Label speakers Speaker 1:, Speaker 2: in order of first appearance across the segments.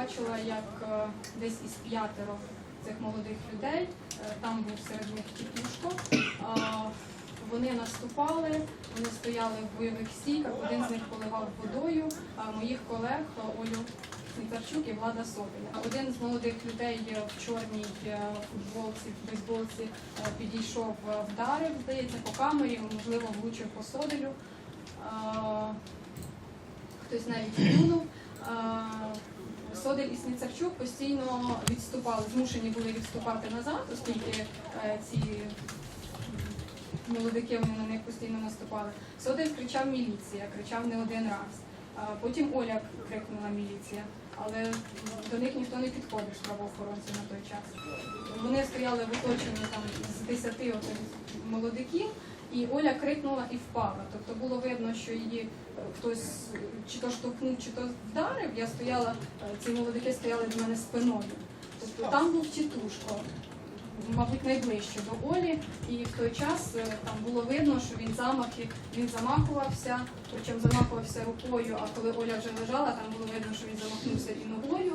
Speaker 1: бачила, як е, десь із п'ятеро цих молодих людей, е, там був серед них тітушко, вони наступали, вони стояли в бойових стійках, один з них поливав водою моїх колег е, Олю Снітарчук і Влада Сопіля. Один з молодих людей в чорній футболці, в бейсболці підійшов, вдарив, здається, по камері, можливо, влучив по соделю. Хтось навіть плюнув. Е, Содель і Сніцарчук постійно відступали, змушені були відступати назад, оскільки е, ці молодики вони на них постійно наступали. Содель кричав міліція, кричав не один раз. А Потім Оля крикнула міліція, але до них ніхто не підходив з правоохоронців на той час. Вони стояли в оточенні там з десяти молодиків, і Оля крикнула і впала. Тобто було видно, що її е, хтось чи то штовхнув, чи то вдарив. Я стояла, е, ці молодики стояли до мене спиною. Тобто там був тітушко, мабуть, найближче до Олі, і в той час е, там було видно, що він замахи, він замахувався, причому замахувався рукою, а коли Оля вже лежала, там було видно, що він замахнувся і ногою.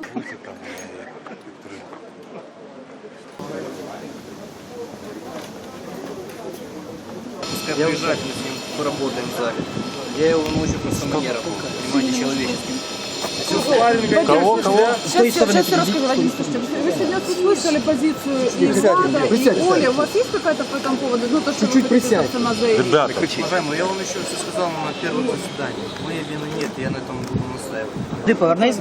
Speaker 2: Пускай приезжает, мы с ним поработаем в зале. Я его научу просто манерам, внимание человеческим.
Speaker 3: Кого, кого?
Speaker 4: Сейчас, сейчас, сейчас я расскажу, Вадим, слушайте, вы сегодня услышали позицию и Влада, и Оли. У вас есть какая-то по этому поводу? Ну, то, что Чуть-чуть присядь.
Speaker 3: Ребята,
Speaker 2: Уважаемый, я вам еще все сказал на первом заседании. Моей вины нет, я на этом буду настаивать.
Speaker 5: Ти повернись.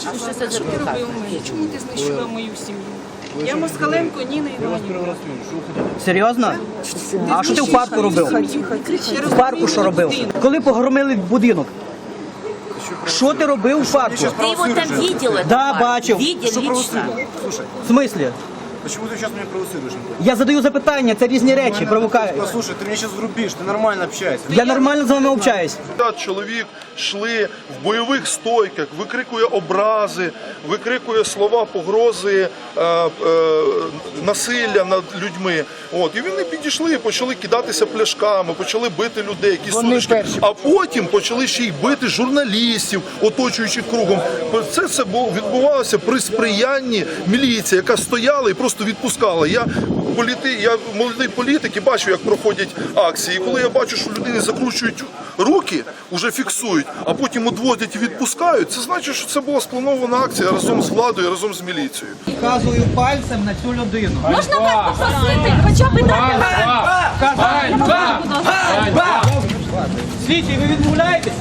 Speaker 6: Що ти робив мені? Чому ти знищила мою сім'ю? Я Москаленко Ніна Іванівна.
Speaker 5: Серйозно? А що ти в парку робив? В парку що робив? Коли погромили будинок? Що ти робив в парку?
Speaker 7: Ты его там видела?
Speaker 5: Да, бачив.
Speaker 7: Видел лично.
Speaker 5: В смислі?
Speaker 3: почему ты сейчас меня провоцируешь?
Speaker 5: Я задаю запитання, це різні речі, провокаю.
Speaker 3: Послушай, ты меня сейчас врубишь, ты нормально общайся.
Speaker 5: Я нормально з вами общаюсь.
Speaker 8: 50 чоловік йшли в бойових стойках, викрикує образи, викрикує слова погрози е, е, насилля над людьми. От і вони підійшли і почали кидатися пляшками, почали бити людей, якісь судочки. А потім почали ще й бити журналістів, оточуючи кругом. Це все було відбувалося при сприянні міліції, яка стояла і просто відпускала. Я політи, я молодий політик і бачу, як проходять акції. І коли я бачу, що людини закручують руки, вже фіксують, а потім одводять і відпускають, це значить, що це була спланована акція разом з владою, разом з міліцією.
Speaker 5: Вказую пальцем на цю людину.
Speaker 7: Можна так попросити, хоча б так.
Speaker 5: Слідчий, ви відмовляєтесь?